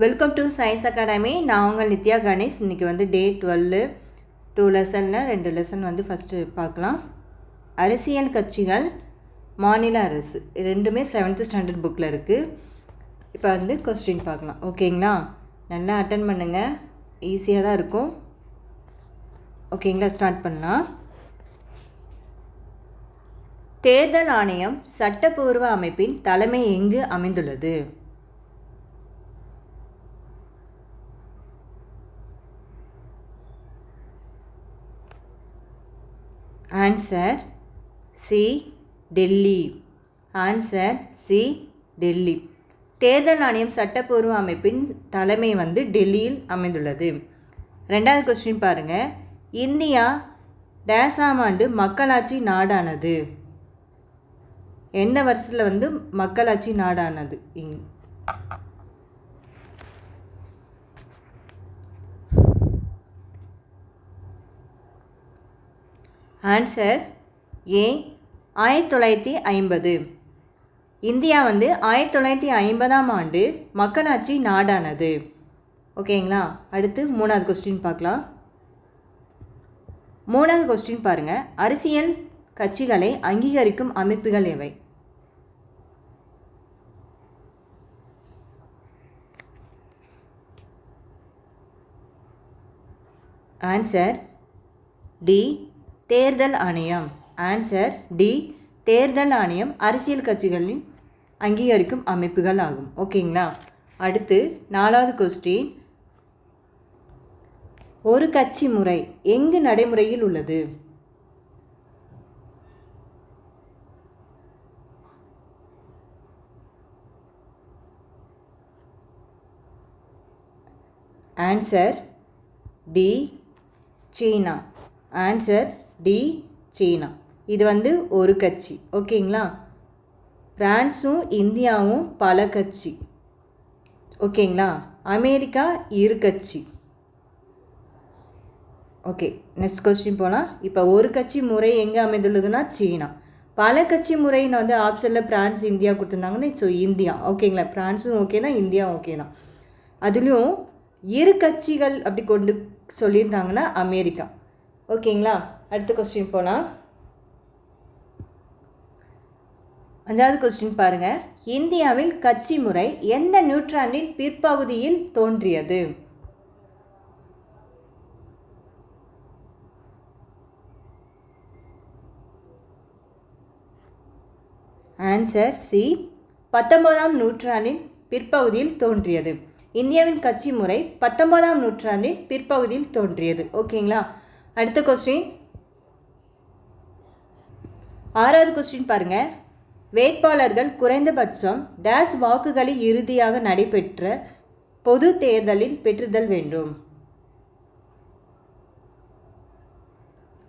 Welcome to science academy நான் உங்கள் நித்யா கணேஷ். இன்றைக்கி வந்து டே டுவெல்லு டூ லெசனில் ரெண்டு லெசன் வந்து ஃபஸ்ட்டு பார்க்கலாம். அரசியல் கட்சிகள் மாநில அரசு. ரெண்டுமே செவன்த்து ஸ்டாண்டர்ட் புக்கில் இருக்குது இப்போ வந்து கொஸ்டின் பார்க்கலாம். ஓகேங்களா நல்லா அட்டன் பண்ணுங்கள் ஈஸியாக தான் இருக்கும். ஓகேங்களா ஸ்டார்ட் பண்ணலாம். தேர்தல் ஆணையம் சட்டப்பூர்வ அமைப்பின் தலைமை எங்கு அமைந்துள்ளது? Answer C Delhi answer C Delhi தேர்தல் ஆணையம் சட்டப்பூர்வ அமைப்பின் தலைமை வந்து டெல்லியில் அமைந்துள்ளது. ரெண்டாவது கொஸ்டின் பாருங்கள் இந்தியா டேசாம் ஆண்டு மக்களாட்சி நாடானது. எந்த வருஷத்தில் வந்து மக்களாட்சி நாடானது? இங் ஆன்சர் ஏ ஆயிரத்தி தொள்ளாயிரத்தி ஐம்பது. இந்தியா வந்து ஆயிரத்தி தொள்ளாயிரத்தி ஐம்பதாம் ஆண்டு மக்களாட்சி நாடானது. ஓகேங்களா? அடுத்து மூணாவது கொஸ்டின் பார்க்கலாம். மூணாவது கொஸ்டின் பாருங்கள் அரசியல் கட்சிகளை அங்கீகரிக்கும் அமைப்புகள் எவை? ஆன்சர் டி தேர்தல் ஆணையம். ஆன்சர் டி தேர்தல் ஆணையம் அரசியல் கட்சிகளின் அங்கீகரிக்கும் அமைப்புகள் ஆகும். ஓகேங்களா அடுத்து நாலாவது கொஸ்டின் ஒரு கட்சி முறை எங்கு நடைமுறையில் உள்ளது? Answer D China. Answer D China. இது வந்து ஒரு கட்சி. ஓகேங்களா? பிரான்ஸும் இந்தியாவும் பல கட்சி. ஓகேங்களா? அமெரிக்கா இரு கட்சி. ஓகே நெக்ஸ்ட் கொஸ்டின் போனால் இப்போ ஒரு கட்சி முறை எங்கே அமைந்துள்ளதுன்னா சீனா. பல கட்சி முறைன்னு வந்து ஆப்ஷனில் பிரான்ஸ் இந்தியா கொடுத்துருந்தாங்கன்னா ஸோ இந்தியா. ஓகேங்களா? பிரான்ஸும் ஓகேனா இந்தியா ஓகே தான். அதுலேயும் இரு கட்சிகள் அப்படி கொண்டு சொல்லியிருந்தாங்கன்னா அமெரிக்கா. ஓகேங்களா? அடுத்த கொஸ்டின் போகலாம் அஞ்சாவது கொஸ்டின் பாருங்கள் இந்தியாவில் கட்சி முறை எந்த நூற்றாண்டின் பிற்பகுதியில் தோன்றியது? ஆன்சர் சி பத்தொன்பதாம் நூற்றாண்டின் பிற்பகுதியில் தோன்றியது. இந்தியாவின் கட்சி முறை பத்தொன்பதாம் நூற்றாண்டின் பிற்பகுதியில் தோன்றியது. ஓகேங்களா? அடுத்த கொஸ்டின் ஆறாவது கொஸ்டின் பாருங்கள் வேட்பாளர்கள் குறைந்தபட்சம் டேஸ் வாக்குகளில் இறுதியாக நடைபெற்ற பொது தேர்தலில் பெற்றுதல் வேண்டும்.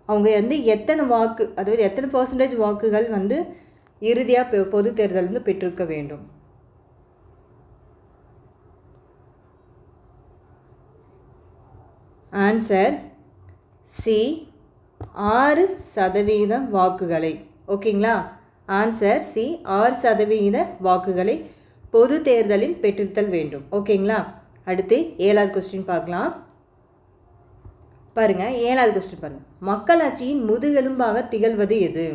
அவங்க வந்து எத்தனை வாக்கு அதாவது எத்தனை பர்சன்டேஜ் வாக்குகள் வந்து இறுதியாக பொது தேர்தல் வந்து பெற்றிருக்க வேண்டும். ஆன்சர் சி ஆறு சதவீதம் வாக்குகளை. ஓகேங்களா? ஆன்சர் சி ஆறு சதவீத வாக்குகளை பொது தேர்தலில் பெற்றிருத்தல் வேண்டும். ஓகேங்களா? அடுத்து ஏழாவது கொஸ்டின் பார்க்கலாம். பாருங்கள் ஏழாவது கொஸ்டின் பாருங்கள் மக்களாட்சியின் முதுகெலும்பாக திகழ்வது எது?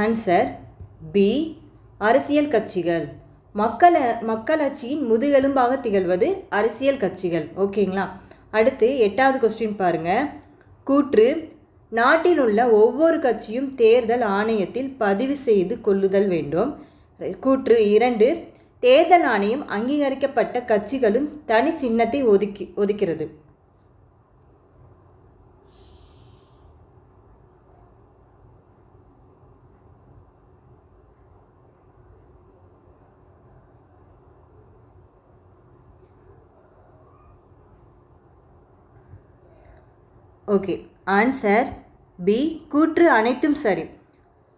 ஆன்சர் பி அரசியல் கட்சிகள். மக்கள மக்களாட்சியின் முதுகெலும்பாக திகழ்வது அரசியல் கட்சிகள். ஓகேங்களா? அடுத்து எட்டாவது கொஸ்டின் பாருங்கள் கூற்று நாட்டில் உள்ள ஒவ்வொரு கட்சியும் தேர்தல் ஆணையத்தில் பதிவு செய்து கொள்ளுதல் வேண்டும். கூற்று இரண்டு தேர்தல் ஆணையம் அங்கீகரிக்கப்பட்ட கட்சிகளும் தனி சின்னத்தை ஒதுக்கி ஒதுக்கிறது. ஓகே. ஆன்சர் பி கூற்று அனைத்தும் சரி.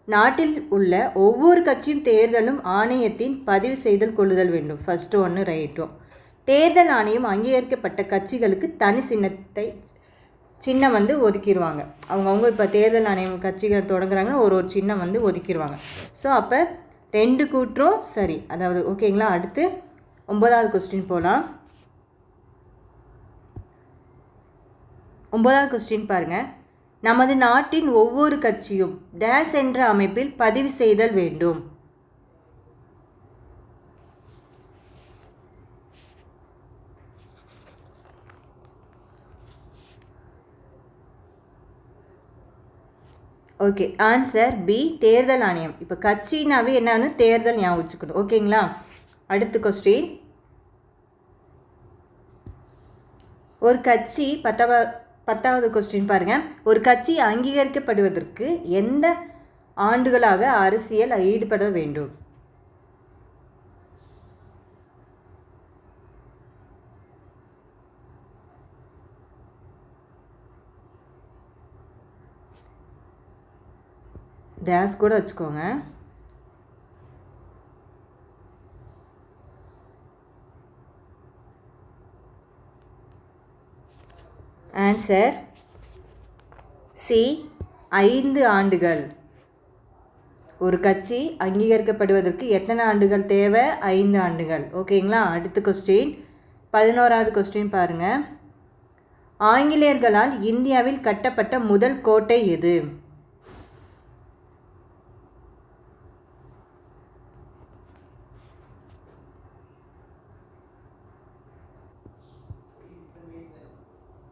நாட்டில் உள்ள ஒவ்வொரு கட்சியும் தேர்தலும் ஆணையத்தின் பதிவு செய்தல் கொள்ளுதல் வேண்டும். ஃபஸ்ட்டு ஒன்று ரைட்டும் தேர்தல் ஆணையம் அங்கீகரிக்கப்பட்ட கட்சிகளுக்கு தனி சின்னத்தை சின்னம் வந்து ஒதுக்கிடுவாங்க அவங்கவுங்க இப்போ தேர்தல் ஆணையம் கட்சிகள் தொடங்குறாங்கன்னா ஒரு ஒரு சின்னம் வந்து ஒதுக்கிடுவாங்க ஸோ அப்போ ரெண்டு கூற்றும் சரி. அதாவது ஓகேங்களா அடுத்து ஒன்பதாவது கொஸ்டின் போகலாம் ஒன்பதாவது கொஸ்டின் பாருங்கள் நமது நாட்டின் ஒவ்வொரு கட்சியும் டேஸ் என்ற அமைப்பில் பதிவு செய்தல் வேண்டும். ஓகே ஆன்சர் பி தேர்தல் ஆணையம். இப்போ கட்சினாவே என்னன்னு தேர்தல் ஞாபகம் வச்சுக்கணும். ஓகேங்களா அடுத்த கொஸ்டின் ஒரு கட்சி பத்தாவது பத்தாவது கொஸ்டின் பாருங்கள் ஒரு கட்சி அங்கீகரிக்கப்படுவதற்கு எந்த ஆண்டுகளாக அரசியல் ஈடுபட வேண்டும்? டேஸ் கூட வச்சுக்கோங்க. ஆன்சர் சி ஐந்து ஆண்டுகள். ஒரு கட்சி அங்கீகரிக்கப்படுவதற்கு எத்தனை ஆண்டுகள் தேவை? ஐந்து ஆண்டுகள். ஓகேங்களா அடுத்த கொஸ்டின் பதினோராவது கொஸ்டின் பாருங்கள் ஆங்கிலேயர்களால் இந்தியாவில் கட்டப்பட்ட முதல் கோட்டை எது?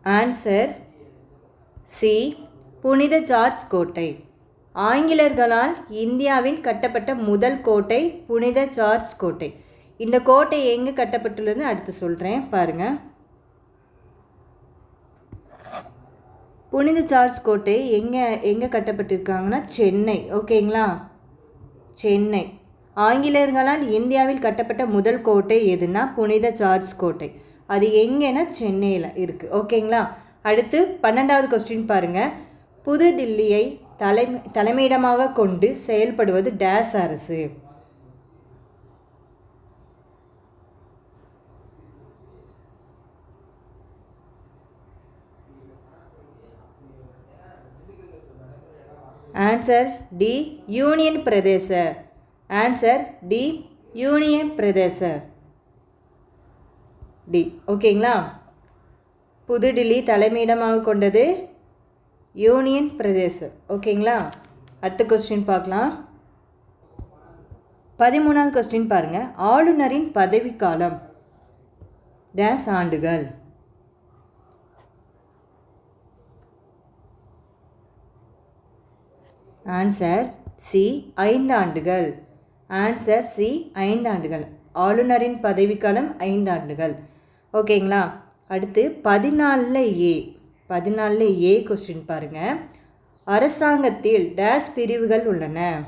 ஆன்சர் சி புனித ஜார்ஜ் கோட்டை. ஆங்கிலேயர்களால் இந்தியாவில் கட்டப்பட்ட முதல் கோட்டை புனித ஜார்ஜ் கோட்டை. இந்த கோட்டை எங்கே கட்டப்பட்டுள்ளதுன்னு அடுத்து சொல்கிறேன் பாருங்கள் புனித ஜார்ஜ் கோட்டை எங்கே எங்கே கட்டப்பட்டிருக்காங்கன்னா சென்னை. ஓகேங்களா? சென்னை. ஆங்கிலேயர்களால் இந்தியாவில் கட்டப்பட்ட முதல் கோட்டை எதுனா புனித ஜார்ஜ் கோட்டை. அது எங்கேன்னா சென்னையில் இருக்குது ஓகேங்களா? அடுத்து பன்னெண்டாவது கொஸ்டின் பாருங்கள் புதுடில்லியை தலைமை தலைமையிடமாக கொண்டு செயல்படுவது டேஸ் அரசு. ஆன்சர் டி யூனியன் பிரதேச ஆன்சர் டி யூனியன் பிரதேச டி. ஓகேங்களா? புதுடில்லி தலைமையிடமாக கொண்டது யூனியன் பிரதேசம். ஓகேங்களா? அடுத்த கொஸ்டின் பார்க்கலாம். பதிமூணாவது கொஸ்டின் பாருங்கள் ஆளுநரின் பதவிக்காலம். டேஸ் ஆண்டுகள். ஆன்சர் சி ஐந்து ஆண்டுகள். ஆன்சர் சி ஐந்து ஆண்டுகள். ஆளுநரின் பதவிக்காலம் ஐந்து ஆண்டுகள். ஓகேங்களா? அடுத்து பதினாலில் ஏ. பதினாலில் ஏ கொஸ்டின் பாருங்கள் அரசாங்கத்தில் டேஸ் பிரிவுகள் உள்ளன.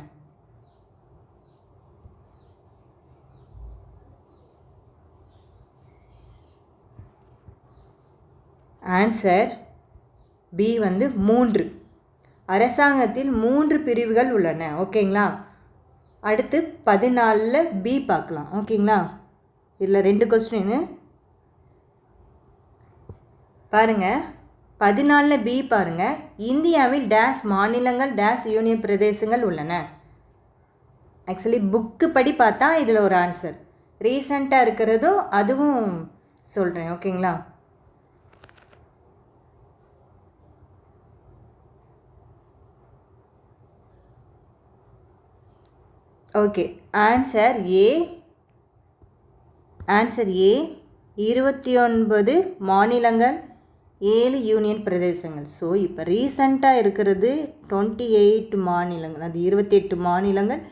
ஆன்சர் பி வந்து மூன்று. அரசாங்கத்தில் மூன்று பிரிவுகள் உள்ளன. ஓகேங்களா? அடுத்து பதினாலில் பி பார்க்கலாம். ஓகேங்களா? இதில் ரெண்டு கொஸ்டின் பாருங்கள் பதினாலில் பி பாருங்கள் இந்தியாவில் டேஸ் மாநிலங்கள் டேஸ் யூனியன் பிரதேசங்கள் உள்ளன. ஆக்சுவலி புக்கு படி பார்த்தா இதில் ஒரு ஆன்சர் ரீசண்டாக இருக்கிறதோ அதுவும் சொல்கிறேன் ஓகேங்களா? Okay answer A answer A இருபத்தி ஒன்பது மாநிலங்கள் ஏழு யூனியன் பிரதேசங்கள். ஸோ இப்போ ரீசண்டாக இருக்கிறது டுவெண்ட்டி எயிட் மாநிலங்கள். அது இருபத்தி எட்டு மாநிலங்கள்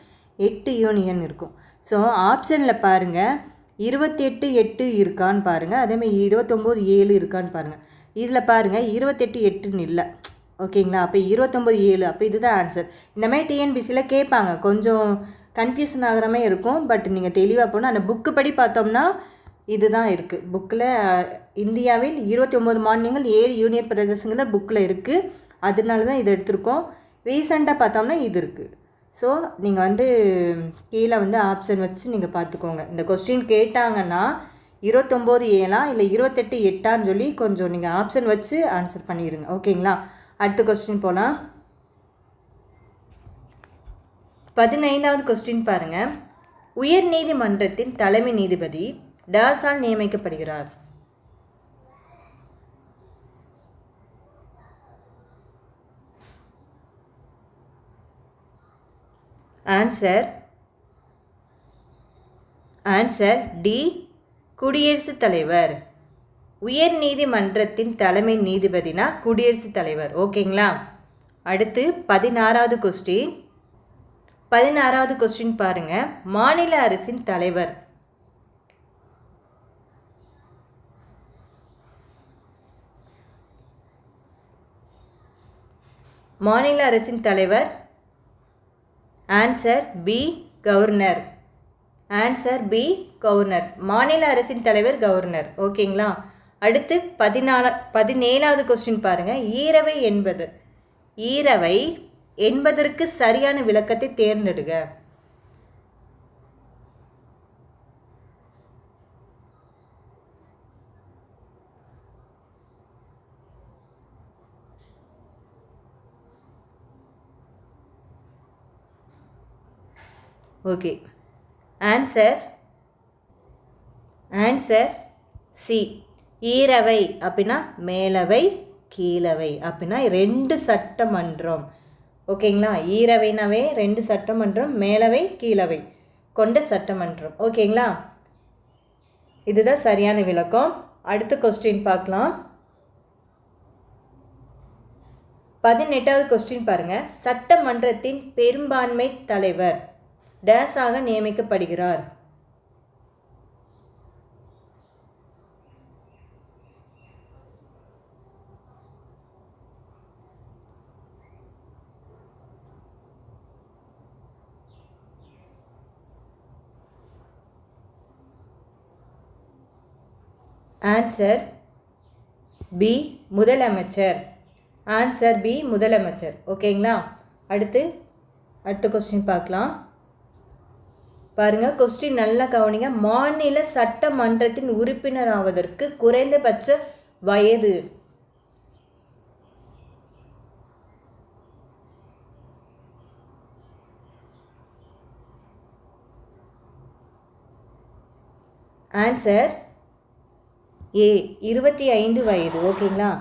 எட்டு யூனியன் இருக்கும். ஸோ ஆப்ஷனில் பாருங்கள் இருபத்தெட்டு எட்டு இருக்கான்னு பாருங்கள் அதேமாதிரி இருபத்தொம்போது ஏழு இருக்கான்னு பாருங்கள் இதில் பாருங்கள் இருபத்தெட்டு எட்டுன்னு இல்லை. ஓகேங்களா? அப்போ இருபத்தொம்போது ஏழு. அப்போ இதுதான் ஆன்சர் இந்த மாதிரி டிஎன்பிசியில் கேட்பாங்க. கொஞ்சம் கன்ஃபியூஷன் ஆகிற மாதிரி இருக்கும். பட் நீங்கள் தெளிவாக போனால் அந்த புக்கு படி பார்த்தோம்னா இதுதான் இருக்குது புக்கில் இந்தியாவில் இருபத்தி ஒம்பது மாநிலங்கள் ஏழு யூனியன் பிரதேசங்களில் புக்கில் இருக்குது அதனால தான் இதை எடுத்திருக்கோம். ரீசெண்டாக பார்த்தோம்னா இது இருக்குது ஸோ நீங்கள் வந்து கீழே வந்து ஆப்ஷன் வச்சு நீங்கள் பார்த்துக்கோங்க. இந்த கொஸ்டின் கேட்டாங்கன்னா இருபத்தொம்போது ஏழா இல்லை இருபத்தெட்டு எட்டான்னு சொல்லி கொஞ்சம் நீங்கள் ஆப்ஷன் வச்சு ஆன்சர் பண்ணிடுங்க ஓகேங்களா? அடுத்த கொஸ்டின் போகலாம் பதினைந்தாவது கொஸ்டின் பாருங்கள் உயர் நீதிமன்றத்தின் தலைமை நீதிபதி டாஸால் நியமிக்கப்படுகிறார். ஆன்சர் ஆன்சர் டி குடியரசுத் தலைவர். உயர் நீதிமன்றத்தின் தலைமை நீதிபதினா குடியரசுத் தலைவர். ஓகேங்களா? அடுத்து பதினாறாவது கொஸ்டின் பதினாறாவது கொஸ்டின் பாருங்கள் மாநில அரசின் தலைவர். மாநில அரசின் தலைவர். Answer B governor answer B governor மாநில அரசின் தலைவர் கவர்னர் ஓகேங்களா அடுத்து பதினாலு பதினேழாவது கொஸ்டின் பாருங்கள் ஈரவை என்பது. ஈரவை என்பதற்கு சரியான விளக்கத்தை தேர்ந்தெடுக. ஓகே. ஆன்சர் ஆன்சர் சி ஈரவை அப்படின்னா மேலவை கீழவை அப்படின்னா ரெண்டு சட்டமன்றம். ஓகேங்களா? ஈரவைனாவே ரெண்டு சட்டமன்றம் மேலவை கீழவை கொண்ட சட்டமன்றம். ஓகேங்களா? இதுதான் சரியான விளக்கம். அடுத்த கொஸ்டின் பார்க்கலாம். பதினெட்டாவது கொஸ்டின் பாருங்கள் சட்டமன்றத்தின் பெரும்பான்மை தலைவர். டேஸாக நியமிக்கப்படுகிறார். ஆன்சர் பி முதலமைச்சர். ஆன்சர் பி முதலமைச்சர். ஓகேங்களா அடுத்து அடுத்த கொஸ்டின் பார்க்கலாம். பாருங்கள் கொஸ்டின் நல்லா கவனிங்க. மாநில சட்டமன்றத்தின் உறுப்பினர் ஆவதற்கு குறைந்தபட்ச வயது. ஆன்சர் ஏ இருபத்தி ஐந்து வயது ஓகேங்களா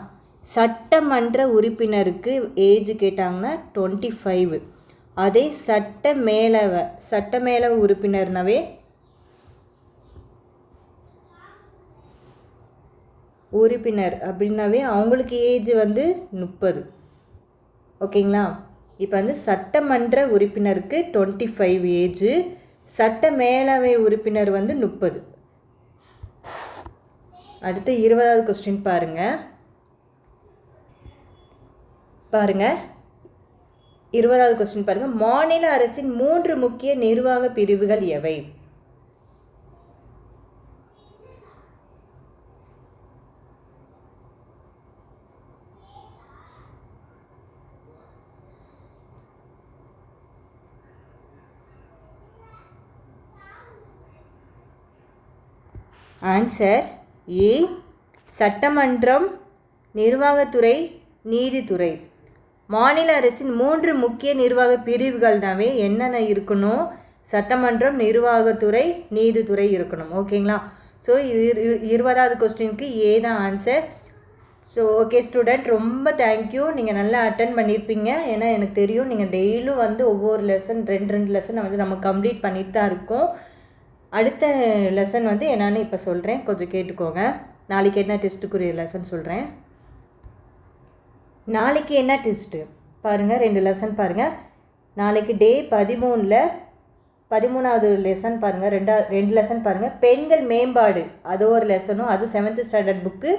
சட்டமன்ற உறுப்பினருக்கு ஏஜ் கேட்டாங்கன்னா டுவெண்ட்டி ஃபைவ் அதே சட்ட மேலவ சட்ட மேலவ உறுப்பினர்னாவே உறுப்பினர் அப்படின்னாவே அவங்களுக்கு ஏஜ் வந்து முப்பது. ஓகேங்களா? இப்போ வந்து சட்டமன்ற உறுப்பினருக்கு டுவெண்ட்டி ஃபைவ் ஏஜு சட்ட மேலவை உறுப்பினர் வந்து முப்பது. அடுத்து இருபதாவது கொஸ்டின் பாருங்கள் பாருங்கள் இருபதாவது கொஸ்டின் பாருங்கள் மாநில அரசின் மூன்று முக்கிய நிர்வாக பிரிவுகள் எவை? ஆன்சர் ஏ சட்டமன்றம் நிர்வாகத்துறை நீதித்துறை. மாநில அரசின் மூன்று முக்கிய நிர்வாக பிரிவுகள்னாவே என்னென்ன இருக்கணும்? சட்டமன்றம் நிர்வாகத்துறை நீதித்துறை இருக்கணும். ஓகேங்களா? ஸோ இது இருபதாவது கொஸ்டினுக்கு ஏ தான் ஆன்சர் ஸோ ஓகே ஸ்டூடெண்ட் ரொம்ப தேங்க்யூ நீங்கள் நல்லா அட்டன் பண்ணியிருப்பீங்க ஏன்னா எனக்கு தெரியும் நீங்கள் டெய்லியும் வந்து ஒவ்வொரு லெசன் ரெண்டு ரெண்டு லெசனை வந்து நம்ம கம்ப்ளீட் பண்ணிட்டு தான் இருக்கோம். அடுத்த லெசன் வந்து என்னென்னு இப்போ சொல்கிறேன் கொஞ்சம் கேட்டுக்கோங்க. நாளைக்கு என்ன டெஸ்ட்டுக்குரிய லெசன் சொல்கிறேன் நாளைக்கு என்ன டெஸ்ட்டு பாருங்கள் ரெண்டு லெசன் பாருங்கள் நாளைக்கு டே பதிமூணில் பதிமூணாவது லெசன் பாருங்கள் ரெண்டா ரெண்டு லெசன் பாருங்கள் பெண்கள் மேம்பாடு அது ஒரு லெசனும் அது செவன்த்து ஸ்டாண்டர்ட் புக்கு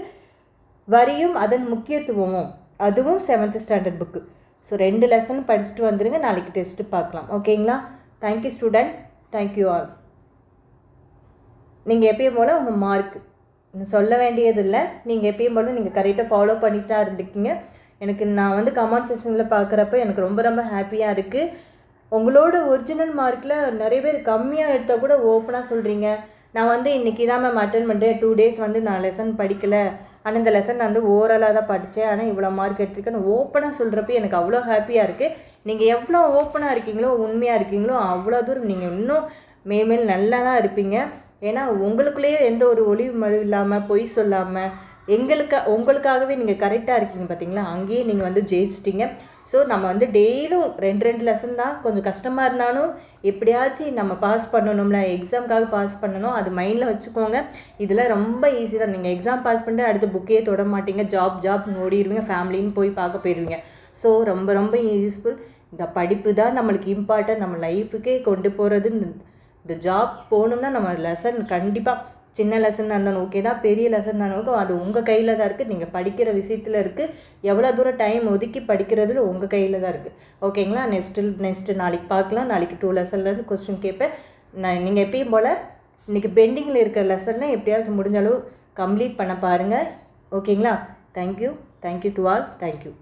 வரியும் அதன் முக்கியத்துவமும் அதுவும் செவன்த்து ஸ்டாண்டர்ட் புக்கு ஸோ ரெண்டு லெசன் படிச்சுட்டு வந்துடுங்க நாளைக்கு டெஸ்ட்டு பார்க்கலாம். ஓகேங்களா தேங்க்யூ ஸ்டூடெண்ட் தேங்க்யூ ஆல் நீங்கள் எப்பயும் போல் உங்கள் மார்க் சொல்ல வேண்டியதில்லை. நீங்கள் எப்பயும் போல் நீங்கள் கரெக்டாக ஃபாலோ பண்ணிட்டு தான் இருந்துக்கீங்க எனக்கு நான் வந்து கமெண்ட் செக்ஷனில் பார்க்குறப்ப எனக்கு ரொம்ப ரொம்ப ஹாப்பியாக இருக்குது உங்களோட ஒரிஜினல் மார்க்கில் நிறைய பேர் கம்மியாக எடுத்தால் கூட ஓப்பனாக சொல்கிறீங்க நான் வந்து இன்றைக்கி தான் மேம் அட்டன் பண்ணுறேன் டூ டேஸ் வந்து நான் லெசன் படிக்கலை. ஆனால் இந்த லெசன் நான் வந்து ஓரலாக தான் படித்தேன் ஆனால் இவ்வளோ மார்க் எடுத்திருக்கேன்னு ஓப்பனாக சொல்கிறப்ப எனக்கு அவ்வளோ ஹாப்பியாக இருக்குது நீங்கள் எவ்வளோ ஓப்பனாக இருக்கீங்களோ உண்மையாக இருக்கீங்களோ அவ்வளோ தூரம் நீங்கள் இன்னும் மேல் நல்லா தான் இருப்பீங்க. ஏன்னா உங்களுக்குள்ளேயே எந்த ஒரு ஒளிவு மழு இல்லாமல் பொய் சொல்லாமல் எங்களுக்கு உங்களுக்காகவே நீங்கள் கரெக்டாக இருக்கீங்க பார்த்தீங்களா அங்கேயே நீங்கள் வந்து ஜெயிச்சிட்டிங்க. ஸோ நம்ம வந்து டெய்லியும் ரெண்டு ரெண்டு லெசன் தான். கொஞ்சம் கஷ்டமாக இருந்தாலும் எப்படியாச்சும் நம்ம பாஸ் பண்ணணும்ல எக்ஸாமுக்காக பாஸ் பண்ணணும். அது மைண்டில் வச்சுக்கோங்க. இதில் ரொம்ப ஈஸி தான். நீங்கள் எக்ஸாம் பாஸ் பண்ணிட்டு அடுத்த புக்கே தொட மாட்டீங்க. ஜாப் ஜாப் ஓடிடுவீங்க ஃபேமிலின்னு போய் பார்க்க போயிடுவீங்க ஸோ ரொம்ப ரொம்ப யூஸ்ஃபுல் இந்த படிப்பு தான் நம்மளுக்கு இம்பார்ட்டன்ட் நம்ம லைஃபுக்கே கொண்டு போகிறது இந்த ஜாப் போகணும்னா நம்ம லெசன் கண்டிப்பாக சின்ன லெசன் இருந்தாலும் ஓகே தான். பெரிய லெசன் இருந்தாலும் அது உங்கள் கையில் தான் இருக்குது நீங்கள் படிக்கிற விஷயத்தில் இருக்குது எவ்வளோ தூரம் டைம் ஒதுக்கி படிக்கிறதுல உங்கள் கையில் தான் இருக்குது ஓகேங்களா நெக்ஸ்ட்டு நெக்ஸ்ட்டு நாளைக்கு பார்க்கலாம். நாளைக்கு டூ லெசன்லேருந்து கொஸ்டின் கேட்பேன். நான் நீங்கள் எப்பயும் போல் இன்றைக்கி பெண்டிங்கில் இருக்கிற லெசன்லாம் எப்படியாச்சும் முடிஞ்ச அளவு கம்ப்ளீட் பண்ண பாருங்கள் ஓகேங்களா thank you thank you to all thank you